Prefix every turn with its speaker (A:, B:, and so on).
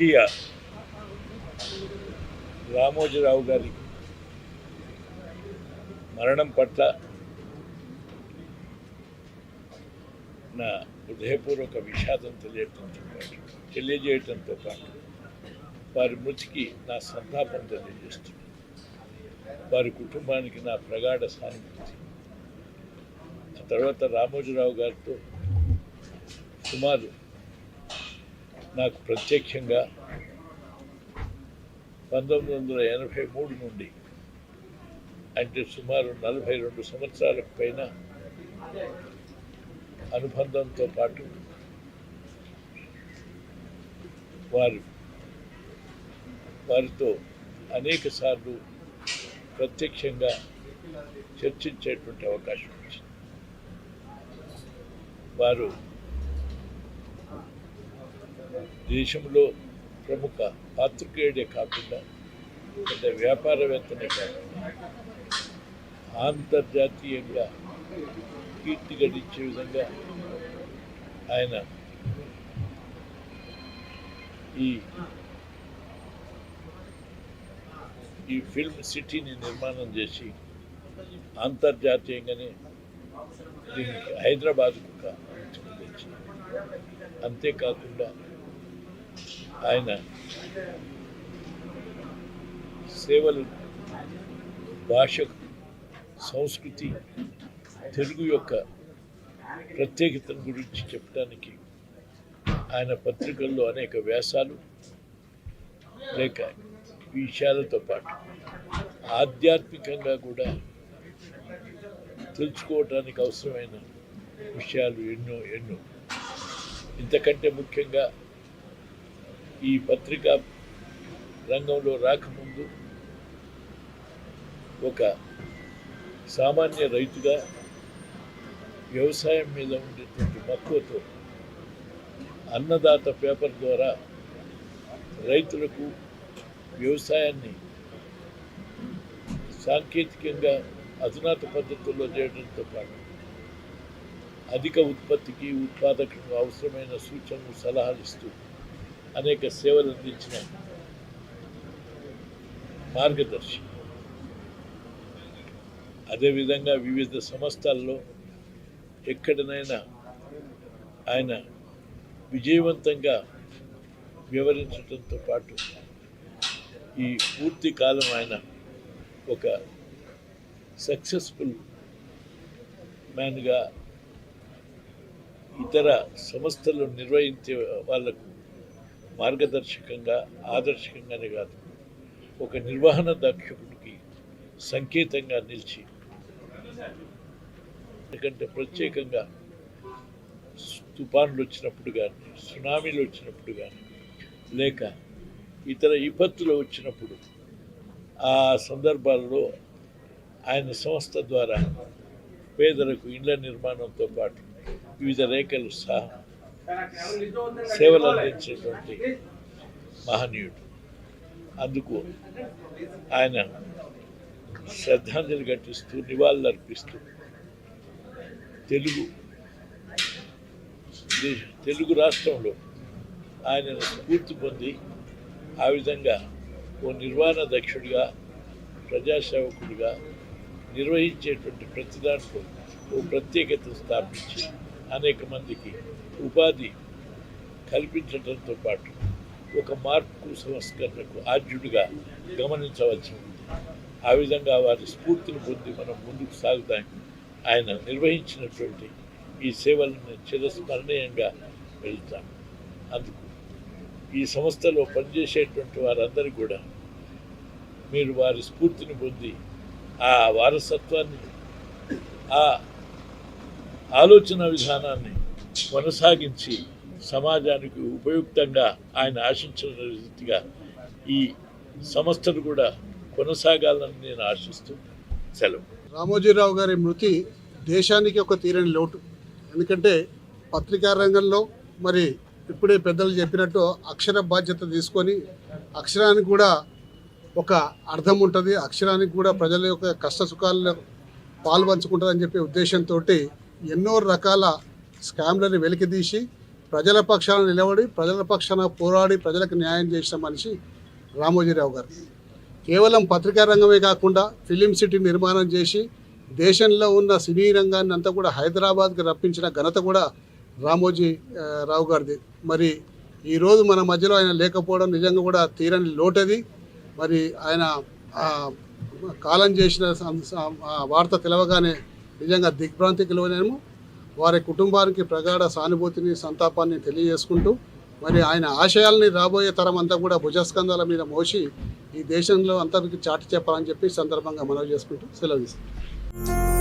A: స్వర్గీయ రామోజీరావు గారి మరణం పట్ల నా హృదయపూర్వక విషాదం తెలియటంతో పాటు తెలియజేయటంతో పాటు వారి మృతికి నా సంతాపం తెలియజేస్తున్నాను వారి కుటుంబానికి నా ప్రగాఢ సానుభూతి ఆ తర్వాత రామోజీరావు గారితో సుమారు నాకు ప్రత్యక్షంగా పంతొమ్మిది వందల ఎనభై మూడు నుండి అంటే సుమారు నలభై రెండు సంవత్సరాలకు పైన అనుబంధంతో పాటు వారు వారితో అనేక సార్లు ప్రత్యక్షంగా చర్చించేటువంటి అవకాశం వచ్చింది. వారు దేశంలో ప్రముఖ పాత్రికేయుడే కాకుండా పెద్ద వ్యాపారవేత్తనే కాకుండా అంతర్జాతీయంగా కీర్తి గడించే విధంగా ఆయన ఈ ఈ ఫిల్మ్ సిటీని నిర్మాణం చేసి అంతర్జాతీయంగానే దీనికి హైదరాబాద్కు ఒక అంతేకాకుండా ఆయన సేవలు భాష సంస్కృతి తెలుగు యొక్క ప్రత్యేకతను గురించి చెప్పడానికి ఆయన పత్రికల్లో అనేక వ్యాసాలు లేక విషయాలతో పాటు ఆధ్యాత్మికంగా కూడా తెలుసుకోవటానికి అవసరమైన విషయాలు ఎన్నో ఎన్నో. ఇంతకంటే ముఖ్యంగా ఈ పత్రికా రంగంలో రాకముందు ఒక సామాన్య రైతుగా వ్యవసాయం మీద ఉండేటువంటి మక్కువతో అన్నదాత పేపర్ ద్వారా రైతులకు వ్యవసాయాన్ని సాంకేతికంగా అధునాత పద్ధతుల్లో చేయడంతో పాటు అధిక ఉత్పత్తికి ఉత్పాదకకు అవసరమైన సూచనలు సలహాలు ఇస్తూ అనేక సేవలు అందించిన మార్గదర్శి. అదేవిధంగా వివిధ సంస్థల్లో ఎక్కడనైనా ఆయన విజయవంతంగా వివరించడంతో పాటు ఈ పూర్తి కాలం ఆయన ఒక సక్సెస్ఫుల్ మ్యాన్గా ఇతర సంస్థలు నిర్వహించే వాళ్ళకు మార్గదర్శకంగా ఆదర్శకంగానే కాదు. ఒక నిర్వహణ దక్షకుడికి సంకేతంగా నిలిచి ఎందుకంటే ప్రత్యేకంగా తుఫాన్లు వచ్చినప్పుడు కానీ సునామీలు వచ్చినప్పుడు కానీ లేక ఇతర విపత్తులు వచ్చినప్పుడు ఆ సందర్భాల్లో ఆయన సంస్థ ద్వారా పేదలకు ఇళ్ళ నిర్మాణంతో పాటు వివిధ రేఖలు సహా సేవలు అందించేటువంటి మహనీయుడు. అందుకు ఆయన శ్రద్ధాంజలి ఘటిస్తూ నివాళులు అర్పిస్తూ తెలుగు తెలుగు రాష్ట్రంలో ఆయన స్ఫూర్తి పొంది ఆ విధంగా ఓ నిర్వహణ దక్షుడిగా ప్రజాసేవకుడిగా నిర్వహించేటువంటి ప్రతి దాంట్లో ఓ ప్రత్యేకత స్థాపించి అనేక మందికి ఉపాధి కల్పించడంతో పాటు ఒక మార్పు సంస్కరణకు ఆద్యుడిగా గమనించవలసి ఉంది. ఆ విధంగా వారి స్ఫూర్తిని పొంది మనం ముందుకు సాగుతాం ఆయన నిర్వహించినటువంటి ఈ సేవలను చిరస్మరణీయంగా వెళ్తాను అందుకు ఈ సంస్థలో పనిచేసేటువంటి వారందరూ కూడా మీరు వారి స్ఫూర్తిని పొంది ఆ వారసత్వాన్ని ఆ ఆలోచన విధానాన్ని కొనసాగించి. సమాజానికి ఉపయుక్తంగా ఆయన ఆశించిన రీతిగా ఈ సంస్థలు కూడా కొనసాగాలని నేను ఆశిస్తూ సెలవు.
B: రామోజీరావు గారి మృతి దేశానికి ఒక తీరని లోటు. ఎందుకంటే పత్రికా రంగంలో మరి ఇప్పుడే పెద్దలు చెప్పినట్టు అక్షర బాధ్యత తీసుకొని అక్షరానికి కూడా ఒక అర్థం ఉంటుంది అక్షరానికి కూడా ప్రజల యొక్క కష్ట సుఖాల్లో పాలు పంచుకుంటుందని చెప్పే ఉద్దేశంతో ఎన్నో రకాల స్కామ్లని వెలికితీసి ప్రజల పక్షాన నిలబడి ప్రజల పక్షాన పోరాడి ప్రజలకు న్యాయం చేసిన మనిషి రామోజీరావు గారు. కేవలం పత్రికా రంగమే కాకుండా ఫిలిం సిటీ నిర్మాణం చేసి దేశంలో ఉన్న సినీ రంగాన్ని అంతా కూడా హైదరాబాద్కి రప్పించిన ఘనత కూడా రామోజీ రావు గారిది. మరి ఈరోజు మన మధ్యలో ఆయన లేకపోవడం నిజంగా కూడా తీరని లోటది. మరి ఆయన కాలం చేసిన వార్త తెలవగానే నిజంగా దిగ్భ్రాంతికి లోనేమో వారి కుటుంబానికి ప్రగాఢ సానుభూతిని సంతాపాన్ని తెలియజేసుకుంటూ మరి ఆయన ఆశయాల్ని రాబోయే తరం అంతా కూడా భుజస్కంధాల మీద మోసి ఈ దేశంలో అంతరికి చాటి చెప్పాలని చెప్పి సందర్భంగా మనవి చేసుకుంటూ సెలవు తీసుకుంటాం